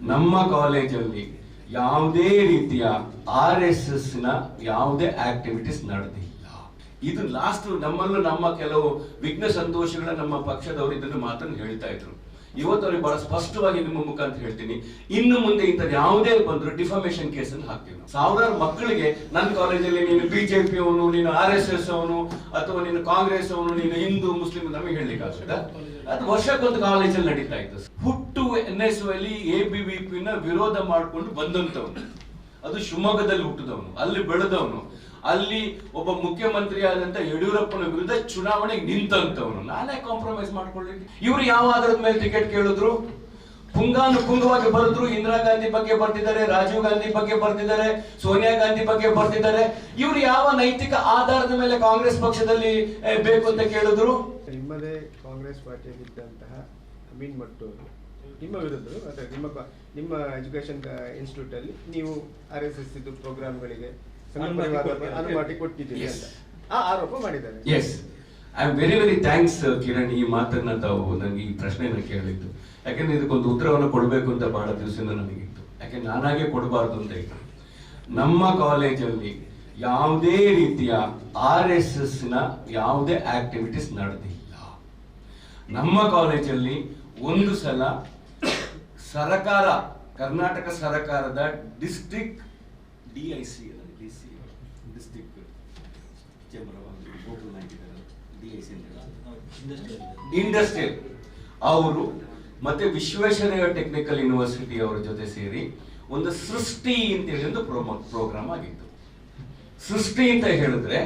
ನಮ್ಮ ಕಾಲೇಜಲ್ಲಿ ಯಾವುದೇ ರೀತಿಯ ಆರ್ ಎಸ್ ಎಸ್ನ ಯಾವುದೇ ಆಕ್ಟಿವಿಟೀಸ್ ನಡೆದಿಲ್ಲ. ಇದು ಲಾಸ್ಟ್ ನಮ್ಮಲ್ಲೂ ನಮ್ಮ ಕೆಲವು ವಿಘ್ನ ಸಂತೋಷಗಳ ನಮ್ಮ ಪಕ್ಷದವರು ಇದನ್ನು ಮಾತನ್ನು ಹೇಳ್ತಾ ಇದ್ರು. ಇವತ್ತು ಅವ್ರಿಗೆ ಬಹಳ ಸ್ಪಷ್ಟವಾಗಿ ನಿಮ್ಮ ಮುಖಾಂತರ ಹೇಳ್ತೀನಿ. ಇನ್ನು ಮುಂದೆ ಇಂಥದ್ದು ಯಾವುದೇ ಬಂದ್ರು ಡಿಫಾಮೇಶನ್ ಕೇಸ್ ಅನ್ನು ಹಾಕ್ತೀವಿ ಸಾವಿರಾರು ಮಕ್ಕಳಿಗೆ ನನ್ನ ಕಾಲೇಜಲ್ಲಿ ನೀನು ಬಿಜೆಪಿ ಅವನು, ನೀನು ಆರ್ ಎಸ್ ಎಸ್ ಅವನು, ಅಥವಾ ನೀನು ಕಾಂಗ್ರೆಸ್ ಅವನು, ನೀನು ಹಿಂದೂ, ಮುಸ್ಲಿಂ ನಮಗೆ ಹೇಳಲಿಕ್ಕೆ ಆಗ್ತದ. ಅದು ವರ್ಷಕ್ಕೊಂದು ಕಾಲೇಜಲ್ಲಿ ನಡೀತಾ ಇತ್ತು. ಹುಟ್ಟು ಎನ್ ಎಸ್ ಅಲ್ಲಿ ಎ ಬಿ ವಿ ಪಿನ ವಿರೋಧ ಮಾಡಿಕೊಂಡು ಬಂದಂತವನು. ಅದು ಶಿವಮೊಗ್ಗದಲ್ಲಿ ಹುಟ್ಟಿದವನು, ಅಲ್ಲಿ ಬೆಳೆದವನು. ಅಲ್ಲಿ ಒಬ್ಬ ಮುಖ್ಯಮಂತ್ರಿ ಆದಂತ ಯಡಿಯೂರಪ್ಪನ ವಿರುದ್ಧ ಚುನಾವಣೆಗೆ ನಿಂತಂತವನು ನಾನೇ ಕಾಂಪ್ರಮೈಸ್ ಮಾಡ್ಕೊಳ್ಳಿ ಇವ್ರು ಯಾವ ಆಧಾರದ ಮೇಲೆ ಟಿಕೆಟ್ ಕೇಳಿದ್ರು? ಪುಂಗಾನು ಪುಂಗವಾಗಿ ಬರೆದ್ರು, ಇಂದಿರಾ ಗಾಂಧಿ ಬಗ್ಗೆ ಬರ್ತಿದ್ದಾರೆ, ರಾಜೀವ್ ಗಾಂಧಿ ಬಗ್ಗೆ ಬರ್ತಿದ್ದಾರೆ, ಸೋನಿಯಾ ಗಾಂಧಿ ಬಗ್ಗೆ ಬರ್ತಿದ್ದಾರೆ. ಇವ್ರು ಯಾವ ನೈತಿಕ ಆಧಾರದ ಮೇಲೆ ಕಾಂಗ್ರೆಸ್ ಪಕ್ಷದಲ್ಲಿ ಬೇಕು ಅಂತ ಕೇಳಿದ್ರು? ನಿಮ್ಮದೇ ಕಾಂಗ್ರೆಸ್ ಪಾರ್ಟಿಯಲ್ಲಿದ್ದಂತಹ ಅಮೀನ್ ಮಟ್ಟು ನಿಮ್ಮ ವಿರುದ್ಧ ನಿಮ್ಮ ನಿಮ್ಮ ಎಜುಕೇಶನ್ ಇನ್ಸ್ಟಿಟ್ಯೂಟ್ ಅಲ್ಲಿ ನೀವು ಆರ್ ಎಸ್ ಎಸ್ ಇದು ಪ್ರೋಗ್ರಾಮ್ಗಳಿಗೆ ಅನುಮತಿ ಕೊಟ್ಟಿದ್ದೀರಿ ಅಂತ. ಆ ಆರೋಪ ಮಾಡಿದ್ದಾರೆ. Yes I am very very thanks Kiran ಈ ಮಾತನ್ನ ತಾವು ನನಗೆ ಈ ಪ್ರಶ್ನೆಯನ್ನು ಕೇಳಿದ್ದು. ಯಾಕೆಂದ್ರೆ ಇದಕ್ಕೊಂದು ಉತ್ತರವನ್ನು ಕೊಡಬೇಕು ಅಂತ ಬಹಳ ದಿವಸದಿಂದ ನನಗಿತ್ತು. ಯಾಕೆ ನಾನಾಗೆ ಕೊಡಬಾರ್ದು ಅಂತ ಇತ್ತು ನಮ್ಮ ಕಾಲೇಜಲ್ಲಿ ಯಾವುದೇ ರೀತಿಯ ಆರ್ ಎಸ್ ಎಸ್ನ ಯಾವುದೇ ಆಕ್ಟಿವಿಟೀಸ್ ನಡೆದಿಲ್ಲ. ನಮ್ಮ ಕಾಲೇಜಲ್ಲಿ ಒಂದು ಸಲ ಸರಕಾರ ಕರ್ನಾಟಕ ಸರಕಾರದ district D I C D district industrial ಅವರು ಮತ್ತೆ ವಿಶ್ವೇಶ್ವರಯ್ಯ ಟೆಕ್ನಿಕಲ್ ಯೂನಿವರ್ಸಿಟಿ ಅವರ ಜೊತೆ ಸೇರಿ ಒಂದು ಸೃಷ್ಟಿ ಅಂತೇಳಿ ಒಂದು ಪ್ರೋಗ್ರಾಮ್ ಆಗಿತ್ತು. ಸೃಷ್ಟಿ ಅಂತ ಹೇಳಿದ್ರೆ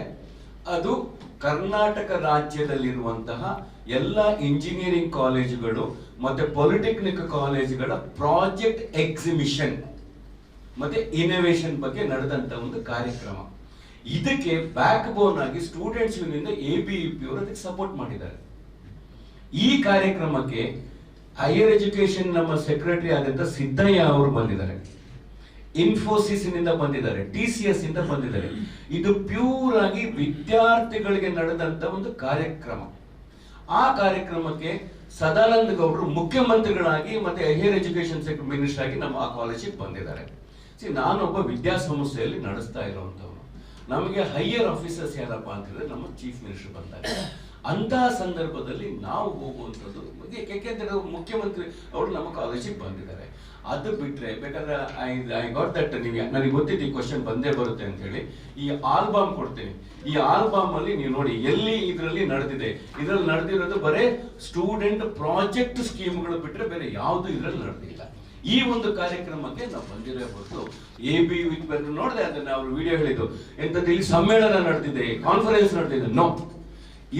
ಅದು ಕರ್ನಾಟಕ ರಾಜ್ಯದಲ್ಲಿರುವಂತಹ ಎಲ್ಲ ಇಂಜಿನಿಯರಿಂಗ್ ಕಾಲೇಜುಗಳು ಮತ್ತೆ ಪಾಲಿಟೆಕ್ನಿಕ್ ಕಾಲೇಜುಗಳ ಪ್ರಾಜೆಕ್ಟ್ ಎಕ್ಸಿಬಿಷನ್ ಮತ್ತೆ ಇನ್ನೋವೇಷನ್ ಬಗ್ಗೆ ನಡೆದಂತ ಒಂದು ಕಾರ್ಯಕ್ರಮ. ಇದಕ್ಕೆ ಬ್ಯಾಕ್ ಬೋನ್ ಆಗಿ students union A B P ಅವರು ಅದಕ್ಕೆ ಸಪೋರ್ಟ್ ಮಾಡಿದ್ದಾರೆ. ಈ ಕಾರ್ಯಕ್ರಮಕ್ಕೆ ಹೈಯರ್ ಎಜುಕೇಶನ್ ನಮ್ಮ ಸೆಕ್ರೆಟರಿ ಆದಂತ ಸಿದ್ದಯ್ಯ ಅವರು ಬಂದಿದ್ದಾರೆ. ಇನ್ಫೋಸಿಸ್ನಿಂದ ಬಂದಿದ್ದಾರೆ ಟಿ ಸಿ ಎಸ್ ಇಂದ ಬಂದಿದ್ದಾರೆ. ಇದು ಪ್ಯೂರ್ ಆಗಿ ವಿದ್ಯಾರ್ಥಿಗಳಿಗೆ ನಡೆದಂತ ಒಂದು ಕಾರ್ಯಕ್ರಮ. ಆ ಕಾರ್ಯಕ್ರಮಕ್ಕೆ ಸದಾನಂದ ಗೌಡರು ಮುಖ್ಯಮಂತ್ರಿಗಳಾಗಿ ಮತ್ತೆ ಹೈಯರ್ ಎಜುಕೇಶನ್ ಸೆಕ್ರೆಟರಿ ಮಿನಿಸ್ಟರ್ ಆಗಿ ನಮ್ಮ ಆ ಕಾಲೇಜಿಗೆ ಬಂದಿದ್ದಾರೆ. ನಾನೊಬ್ಬ ವಿದ್ಯಾಸಂಸ್ಥೆಯಲ್ಲಿ ನಡೆಸ್ತಾ ಇರುವಂತವನು ನಮಗೆ ಹೈಯರ್ ಆಫೀಸರ್ಸ್ ಯಾರಪ್ಪ ಅಂತ ಹೇಳಿದ್ರೆ ನಮ್ಮ ಚೀಫ್ ಮಿನಿಸ್ಟರ್ ಬಂದಾಗ. ಅಂತಹ ಸಂದರ್ಭದಲ್ಲಿ ನಾವು ಹೋಗುವಂಥದ್ದು ಯಾಕೆಂದ್ರೆ ಮುಖ್ಯಮಂತ್ರಿ ಅವರು ನಮ್ಮ ಕಾಲೇಜಿಗೆ ಬಂದಿದ್ದಾರೆ. ಅದು ಬಿಟ್ರೆ ಬೇಕಾದ್ರೆ ಐ ಐ ಗಾಟ್ ದಟ್ ನಿಮಗೆ, ನನಗೆ ಗೊತ್ತಿದ್ದ ಈ ಕ್ವಶನ್ ಬಂದೇ ಬರುತ್ತೆ ಅಂತ ಹೇಳಿ ಈ ಆಲ್ಬಮ್ ಕೊಡ್ತೀನಿ. ಈ ಆಲ್ಬಮ್ ಅಲ್ಲಿ ನೀವು ನೋಡಿ ಎಲ್ಲಿ ಇದರಲ್ಲಿ ನಡೆದಿದೆ. ಇದರಲ್ಲಿ ನಡೆದಿರೋದು ಬರೇ ಸ್ಟೂಡೆಂಟ್ ಪ್ರಾಜೆಕ್ಟ್ ಸ್ಕೀಮ್ಗಳು ಬಿಟ್ರೆ ಬೇರೆ ಯಾವುದು ಇದರಲ್ಲಿ ನಡೆದಿಲ್ಲ. ಈ ಒಂದು ಕಾರ್ಯಕ್ರಮಕ್ಕೆ ನಾವು ಬಂದಿರೋ ಹೊರತು ಎ ಬಿ ವಿತ್ ಬಂದು ನೋಡಿದೆ ಅದನ್ನ ಅವರು ವಿಡಿಯೋ ಹೇಳಿದ್ದು. ಎಂಥದ್ದು ಇಲ್ಲಿ ಸಮ್ಮೇಳನ ನಡೆದಿದೆ ಕಾನ್ಫರೆನ್ಸ್ ನಡೆದಿದೆ. ನೋ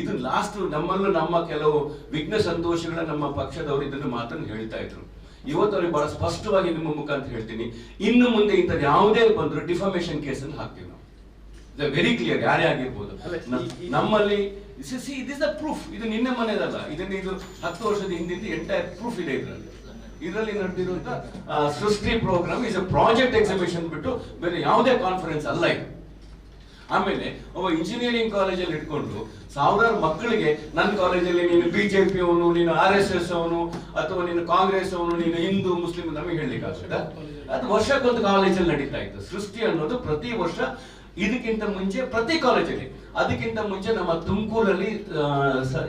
ಇದು ಲಾಸ್ಟ್ ನಮ್ಮಲ್ಲೂ ನಮ್ಮ ಕೆಲವು ವಿಘ್ನ ಸಂತೋಷಗಳ ನಮ್ಮ ಪಕ್ಷದವರು ಇದನ್ನು ಮಾತನ್ನು ಹೇಳ್ತಾ ಇದ್ರು. ಇವತ್ತು ಅವ್ರಿಗೆ ಬಹಳ ಸ್ಪಷ್ಟವಾಗಿ ನಿಮ್ಮ ಮುಖಾಂತರ ಹೇಳ್ತೀನಿ. ಇನ್ನು ಮುಂದೆ ಇಂಥದ್ದು ಯಾವುದೇ ಬಂದ್ರು ಡಿಫಾಮೇಶನ್ ಕೇಸ್ ಅನ್ನು ಹಾಕ್ತೀವಿ ನಾವು. ವೆರಿ ಕ್ಲಿಯರ್ ಯಾರೇ ಆಗಿರ್ಬೋದು. ನಮ್ಮಲ್ಲಿ ಸಿ ಇಸ್ ದ ಪ್ರೂಫ್ ಇದು ನಿನ್ನೆ ಮನೆಯದಲ್ಲ ಇದನ್ನ ಇದು ಹತ್ತು ವರ್ಷದ ಹಿಂದಿಂದ ಎಂಟೈರ್ ಪ್ರೂಫ್ ಇದೆ ಇದರಲ್ಲಿ. ಇದರಲ್ಲಿ ನಡೆದಿರುವಂತ Srishti program is a project exhibition ಬಿಟ್ಟು ಬೇರೆ ಯಾವುದೇ ಕಾನ್ಫರೆನ್ಸ್ ಅಲ್ಲ ಇದು. ಆಮೇಲೆ, ಒಬ್ಬ ಇಂಜಿನಿಯರಿಂಗ್ ಕಾಲೇಜಲ್ಲಿ ಇಟ್ಕೊಂಡು ಸಾವಿರಾರು ಮಕ್ಕಳಿಗೆ ನನ್ನ ಕಾಲೇಜಲ್ಲಿ ನೀನು ಬಿಜೆಪಿ ಅವನು, ನೀನು ಆರ್ ಎಸ್ ಎಸ್ ಅವನು, ಅಥವಾ ನೀನು ಕಾಂಗ್ರೆಸ್ ಅವನು, ನೀನು ಹಿಂದೂ, ಮುಸ್ಲಿಂ ನಮಗೆ ಹೇಳಲಿಕ್ಕೆ ಆಗ್ತದೆ. ಅದು ವರ್ಷಕ್ಕೊಂದು ಕಾಲೇಜಲ್ಲಿ ನಡೀತಾ ಇತ್ತು. ಸೃಷ್ಟಿ ಅನ್ನೋದು ಪ್ರತಿ ವರ್ಷ ಇದಕ್ಕಿಂತ ಮುಂಚೆ ಪ್ರತಿ ಕಾಲೇಜಲ್ಲಿ ಅದಕ್ಕಿಂತ ಮುಂಚೆ ನಮ್ಮ ತುಮಕೂರಲ್ಲಿ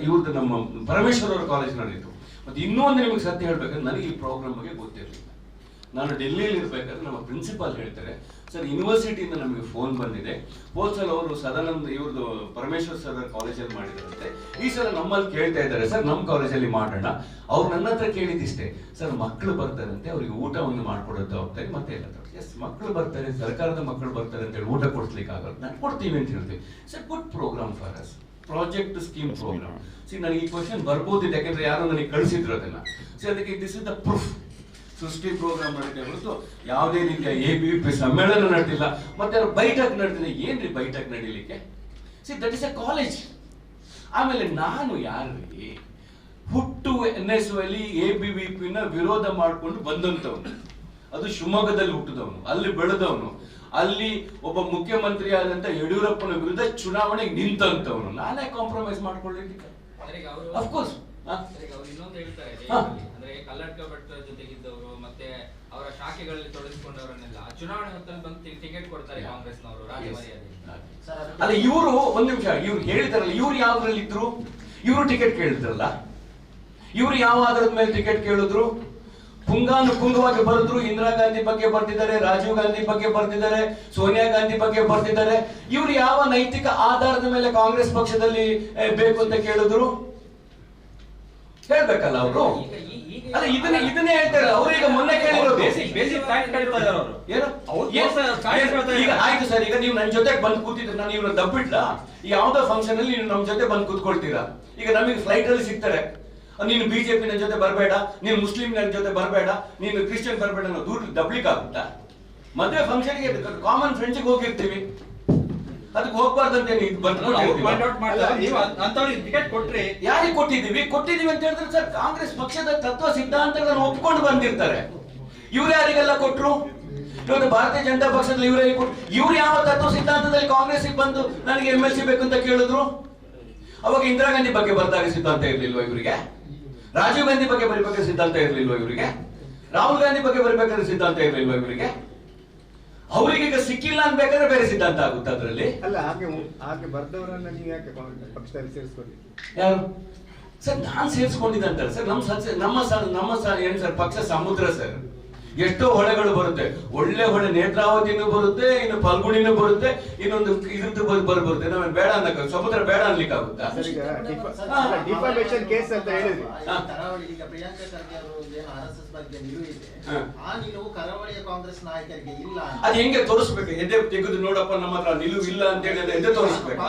ಇವ್ರದ್ದು ನಮ್ಮ ಪರಮೇಶ್ವರ ಕಾಲೇಜ್ ನಡೆಯಿತು. ಮತ್ತೆ ಇನ್ನೂ ಒಂದು ನಿಮಗೆ ಸತ್ಯ ಹೇಳ್ಬೇಕಂದ್ರೆ ನನಗೆ ಈ ಪ್ರೋಗ್ರಾಮ್ ಬಗ್ಗೆ ಗೊತ್ತಿರಲಿಲ್ಲ ನಾನು ಡೆಲ್ಲಿಯಲ್ಲಿ ಇರ್ಬೇಕಾದ್ರೆ ನಮ್ಮ ಪ್ರಿನ್ಸಿಪಾಲ್ ಹೇಳ್ತಾರೆ, ಸರ್ ಯೂನಿವರ್ಸಿಟಿಯಿಂದ ನಮಗೆ ಫೋನ್ ಬಂದಿದೆ. ಹೋದ್ ಸಲ ಅವರು ಸದಾನಂದ ಇವ್ರದ್ದು ಪರಮೇಶ್ವರ್ ಸರ್ ಕಾಲೇಜಲ್ಲಿ ಮಾಡಿದ್ರಂತೆ. ಈ ಸಲ ನಮ್ಮಲ್ಲಿ ಕೇಳ್ತಾ ಇದ್ದಾರೆ, ಸರ್ ನಮ್ಮ ಕಾಲೇಜಲ್ಲಿ ಮಾಡೋಣ. ಅವ್ರು ನನ್ನ ಹತ್ರ ಕೇಳಿದಿಷ್ಟೇ ಸರ್ ಮಕ್ಕಳು ಬರ್ತಾರಂತೆ, ಅವ್ರಿಗೆ ಊಟವನ್ನು ಮಾಡ್ಕೊಡೋದು ಜವಾಬ್ದಾರಿ ಮತ್ತೆ ಎಲ್ಲ ಎಸ್ ಮಕ್ಕಳು ಬರ್ತಾರೆ, ಸರ್ಕಾರದ ಮಕ್ಕಳು ಬರ್ತಾರೆ ಅಂತೇಳಿ ಊಟ ಕೊಡ್ಸ್ಲಿಕ್ಕೆ ಆಗಲ್ಲ ನಾನು ಕೊಡ್ತೀವಿ ಅಂತ ಹೇಳ್ತೀವಿ. Sir good program for us project scheme program see ನನಗೆ ಈ ಕ್ವಶನ್ ಬರ್ಬೋದಿದೆ ಯಾಕಂದ್ರೆ ಯಾರೋ ನನಗೆ ಕಳಿಸಿದ್ರು ಅದನ್ನ. ಸಿ ಅದಕ್ಕೆ this is the proof Srishti program ನಡೀತಾ ಹೊರತು ಯಾವುದೇ ರೀತಿಯ ಎ ಬಿ ಪಿ ಸಮ್ಮೇಳನ ನಡೆದಿಲ್ಲ. ಮತ್ತೆ ಅವ್ರು ಬೈಠಕ್ ನಡೆದಿದೆ. ಏನ್ರಿ ಬೈಠಕ್ ನಡೀಲಿಕ್ಕೆ? See that is a college ಆಮೇಲೆ ನಾನು ಯಾರು ಹುಟ್ಟು ಎನ್ ಎಸ್ ಅಲ್ಲಿ ಎ ಬಿ ವಿ ಪಿನ ವಿರೋಧ ಮಾಡಿಕೊಂಡು ಬಂದಂತವನು ಅದು ಶಿವಮೊಗ್ಗದಲ್ಲಿ ಹುಟ್ಟಿದವನು. ಅಲ್ಲಿ ಬೆಳೆದವನು. ಅಲ್ಲಿ ಒಬ್ಬ ಮುಖ್ಯಮಂತ್ರಿ ಆದಂತ ಯಡಿಯೂರಪ್ಪನ ವಿರುದ್ಧ ಚುನಾವಣೆಗೆ ನಿಂತಂತವನು ನಾನೇ ಕಾಂಪ್ರಮೈಸ್ ಮಾಡ್ಕೊಳ್ಳಿಕ್ಕೆ ಅಫ್ಕೋರ್ಸ್ ಇನ್ನೊಂದು ಹೇಳ್ತಾರೆ. ಅಂದ್ರೆ ಕಲ್ಲಡ್ಕ ಭಟ್ರ ಜೊತೆಗಿದ್ದವರು ಮತ್ತೆ ಅವರ ಶಾಖೆಗಳಲ್ಲಿ ತೊಡಗಿಸಿಕೊಂಡವರನ್ನೆಲ್ಲ ಚುನಾವಣೆ ಹೊತ್ತಲ್ಲಿ ಬಂದು ಟಿಕೆಟ್ ಕೊಡ್ತಾರೆ ಕಾಂಗ್ರೆಸ್ನವರು ರಾಜ ಮರ್ಯಾದೆ. ಅಲ್ಲ ಇವರು ಒಂದ್ ನಿಮಿಷ ಇವ್ರು ಹೇಳಿದಾರಲ್ಲ ಇವ್ರು ಯಾವ್ದ್ರಲ್ಲಿ ಇದ್ರು ಇವರು ಟಿಕೆಟ್ ಕೇಳಿದ್ರಲ್ಲ? ಇವ್ರು ಯಾವ ಆಧಾರದ ಮೇಲೆ ಟಿಕೆಟ್ ಕೇಳಿದ್ರು? ಪುಂಗಾನುಪುಂಗವಾಗಿ ಬರೆದ್ರು ಇಂದಿರಾ ಗಾಂಧಿ ಬಗ್ಗೆ ಬರ್ತಿದ್ದಾರೆ ರಾಜೀವ್ ಗಾಂಧಿ ಬಗ್ಗೆ ಬರ್ತಿದ್ದಾರೆ ಸೋನಿಯಾ ಗಾಂಧಿ ಬಗ್ಗೆ ಬರ್ತಿದ್ದಾರೆ. ಇವರು ಯಾವ ನೈತಿಕ ಆಧಾರದ ಮೇಲೆ ಕಾಂಗ್ರೆಸ್ ಪಕ್ಷದಲ್ಲಿ ಬೇಕು ಅಂತ ಕೇಳಿದ್ರು? ಹೇಳ್ಬೇಕಲ್ಲ ಅವರು. ಅಲ್ಲ ಇದನ್ನ ಇದನ್ನೇ ಹೇಳ್ತಾರೆ ಅವ್ರೀಗ ಮೊನ್ನೆ ಕೇಳಿರೋದು. ಈಗ. ಆಯ್ತು ಸರ್ ಈಗ ನೀವು ನನ್ನ ಜೊತೆ ಬಂದು ಕೂತಿದ್ರೆ ನಾನು ಇವ್ರನ್ನ ದಬ್ಬಿಡ್ಲ? ಯಾವ್ದೋ ಫಂಕ್ಷನ್ ಅಲ್ಲಿ ನೀವು ನಮ್ಮ ಜೊತೆ ಬಂದು ಕೂತ್ಕೊಳ್ತೀರಾ? ಈಗ ನಮಗೆ ಫ್ಲೈಟ್ ಅಲ್ಲಿ ಸಿಗ್ತಾರೆ. ನೀನು ಬಿಜೆಪಿ ನನ್ನ ಜೊತೆ ಬರಬೇಡ ನೀನು ಮುಸ್ಲಿಂ ನನ್ನ ಜೊತೆ ಬರಬೇಡ ನೀನು ಕ್ರಿಶ್ಚಿಯನ್ ಬರಬೇಡ ಅನ್ನೋ ದೂರ ದಬ್ಲಿಕ್ ಆಗುತ್ತಾ? ಮದುವೆ ಫಂಕ್ಷನ್ಗೆ ಕಾಮನ್ ಫ್ರೆಂಡ್ಸಿಗೆ ಹೋಗಿರ್ತೀವಿ. ಅದಕ್ಕೆ ಹೋಗ್ಬಾರ್ದಂತೆ ಯಾರಿಗೆ ಕೊಟ್ಟಿದ್ದೀವಿ? ಕೊಟ್ಟಿದ್ದೀವಿ ಅಂತ ಹೇಳಿದ್ರೆ ಸರ್ ಕಾಂಗ್ರೆಸ್ ಪಕ್ಷದ ತತ್ವ ಸಿದ್ಧಾಂತಗಳನ್ನು ಒಪ್ಕೊಂಡು ಬಂದಿರ್ತಾರೆ. ಇವ್ರು ಯಾರಿಗೆಲ್ಲ ಕೊಟ್ರು? ಇವತ್ತು ಭಾರತೀಯ ಜನತಾ ಪಕ್ಷದಲ್ಲಿ ಇವ್ರೇ ಇವ್ರು ಯಾವ ತತ್ವ ಸಿದ್ಧಾಂತದಲ್ಲಿ ಕಾಂಗ್ರೆಸ್ ಬಂದು ನನಗೆ ಎಂ ಎಲ್ ಸಿ ಬೇಕು ಅಂತ ಕೇಳಿದ್ರು? ಅವಾಗ ಇಂದಿರಾ ಗಾಂಧಿ ಬಗ್ಗೆ ಬರ್ತಾರೆ ಸಿದ್ಧಾಂತ ಇರ್ಲಿಲ್ವಾ ಇವರಿಗೆ? ರಾಜೀವ್ ಗಾಂಧಿ ಬಗ್ಗೆ ಬರಿಬೇಕಾದ್ರೆ ಸಿದ್ಧಾಂತ ಇರಲಿಲ್ವ ಇವರಿಗೆ? ರಾಹುಲ್ ಗಾಂಧಿ ಬಗ್ಗೆ ಬರಿಬೇಕಾದ್ರೆ ಸಿದ್ಧಾಂತ ಇರಲಿಲ್ವ ಇವರಿಗೆ? ಅವರಿಗೆ ಈಗ ಸಿಕ್ಕಿಲ್ಲ ಅನ್ಬೇಕಾದ್ರೆ ಬೇರೆ ಸಿದ್ಧಾಂತ ಆಗುತ್ತೆ ಅದರಲ್ಲಿ. ಅಲ್ಲ ಹಾಗೆ ಹಾಗೆ ಬರ್ದವರನ್ನ ನೀವು ಯಾಕೆ ಪಕ್ಷದಲ್ಲಿ ಯಾರು? ಸರ್ ನಾನ್ ಸೇರಿಸ್ಕೊಂಡಿದ್ದಂತಾರೆ ಸರ್ ನಮ್ಮ ಸರ್ ನಮ್ಮ ಸರ್ ನಮ್ಮ ಸ- ಏನ್ ಸರ್ ಪಕ್ಷ ಸಮುದ್ರ ಸರ್. ಎಷ್ಟೋ ಹೊಳೆಗಳು ಬರುತ್ತೆ. ಒಳ್ಳೆ ಹೊಳೆ ನೇತ್ರಾವತಿನೂ ಬರುತ್ತೆ ಇನ್ನು ಫಲ್ಗುಣಿನೂ ಬರುತ್ತೆ ಇನ್ನೊಂದು ಇದ್ರದ್ದು ಬರ್ ಬರ್- ಬರುತ್ತೆ. ನಮಗೆ ಬೇಡ ಅನ್ನಕ ಸಮುದ್ರ ಬೇಡ ಅನ್ಲಿಕ್ಕೆ ಆಗುತ್ತಾ ಸರ್ ಈಗ ಹಾ. ಡಿಫಾಮೇಶನ್ ಕೇಸ್ ಅಂತ ಹೇಳಿದ್ರಿ ಹಾ. ಈಗ ಪ್ರಿಯಾಂಕಾ ಖರ್ಗೆ ಅವರು ಏನು ಆರ್ ಎಸ್ ಎಸ್ ಬಗ್ಗೆ ನಿಲುವು ಇದೆ. ಆ ನಿಲುವು ಕರಾವಳಿಯ ಕಾಂಗ್ರೆಸ್ ನಾಯಕರಿಗೆ ಇಲ್ಲ ಅಂತ. ಅದ್ ಹೆಂಗೆ ತೋರಿಸ್ಬೇಕು? ಎದೆ ತೆಗೆದು ನೋಡಪ್ಪ ನಮ್ಮ ಹತ್ರ ನಿಲುವು ಇಲ್ಲ ಅಂತ ಹೇಳಿ ಎದೆ ತೋರಿಸ್ಬೇಕು.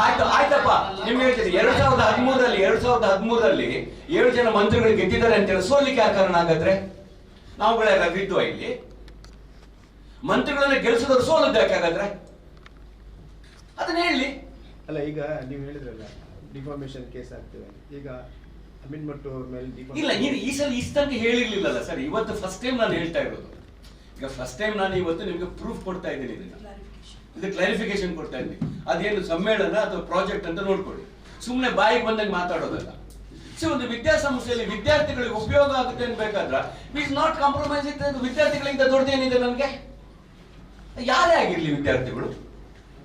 ಆಯ್ತು ಆಯ್ತಪ್ಪ. ನಿಮ್ಗೆ ಹೇಳ್ತೀನಿ ಎರಡ್ ಸಾವಿರದ ಹದಿಮೂರಲ್ಲಿ ಎರಡ್ ಸಾವಿರದ ಹದಿಮೂರರಲ್ಲಿ ಏಳು ಜನ ಮಂತ್ರಿಗಳು ಗೆದ್ದಿದ್ದಾರೆ ಅಂತ ಹೇಳಿ ಸೋಲಿಕ್ಕೆ ಆ ಕಾರಣ ಹಾಗಾದ್ರೆ? ನಾವುಗಳೆಲ್ಲ ಇದ್ವಾ ಇಲ್ಲಿ? ಮಂತ್ರಿಗಳನ್ನ ಗೆಲ್ಸಿದವರು ಸೋಲದ್ದು ಯಾಕೆ ಹಾಗಾದ್ರೆ? ಅದನ್ನ ಹೇಳಿ. ಅಲ್ಲ ಈಗ ನೀವು ಹೇಳಿದ್ರಲ್ಲ ಡಿಫಾರ್ಮೇಶನ್ ಕೇಸ್ ಆಗ್ತೇವೆ ಈಗ ಅಮಿನ್ ಮಟ್ಟು ಅವ್ರ ಮೇಲೆ ಇಲ್ಲ ನೀವು ಈ ಸಲ ಇಷ್ಟಂತ ಹೇಳಿರ್ಲಿಲ್ಲಲ್ಲ ಸರ್. ಇವತ್ತು ಫಸ್ಟ್ ಟೈಮ್ ನಾನು ಹೇಳ್ತಾ ಇರೋದು. ಈಗ ಫಸ್ಟ್ ಟೈಮ್ ನಾನು ಇವತ್ತು ನಿಮ್ಗೆ ಪ್ರೂಫ್ ಕೊಡ್ತಾ ಇದ್ದೀನಿ ಇದನ್ನ. ಇದು ಕ್ಲಾರಿಫಿಕೇಶನ್ ಕೊಡ್ತಾ ಇದ್ದೀನಿ. ಅದೇನು ಸಮ್ಮೇಳನ ಅಥವಾ ಪ್ರಾಜೆಕ್ಟ್ ಅಂತ ನೋಡ್ಕೊಳ್ಳಿ. ಸುಮ್ಮನೆ ಬಾಯಿಗೆ ಬಂದಂಗೆ ಮಾತಾಡೋದಲ್ಲ. ಒಂದು ವಿದ್ಯಾಸಂಸ್ಥೆಯಲ್ಲಿ ವಿದ್ಯಾರ್ಥಿಗಳಿಗೆ ಉಪಯೋಗ ಆಗುತ್ತೆ ಅನ್ಬೇಕಾದ್ರೆ ಇಸ್ ನಾಟ್ ಕಾಂಪ್ರಮೈಸ್ ವಿದ್ಯಾರ್ಥಿಗಳಿಂದ ದೊಡ್ಡದೇನಿದೆ ನನಗೆ? ಯಾರೇ ಆಗಿರ್ಲಿ ವಿದ್ಯಾರ್ಥಿಗಳು.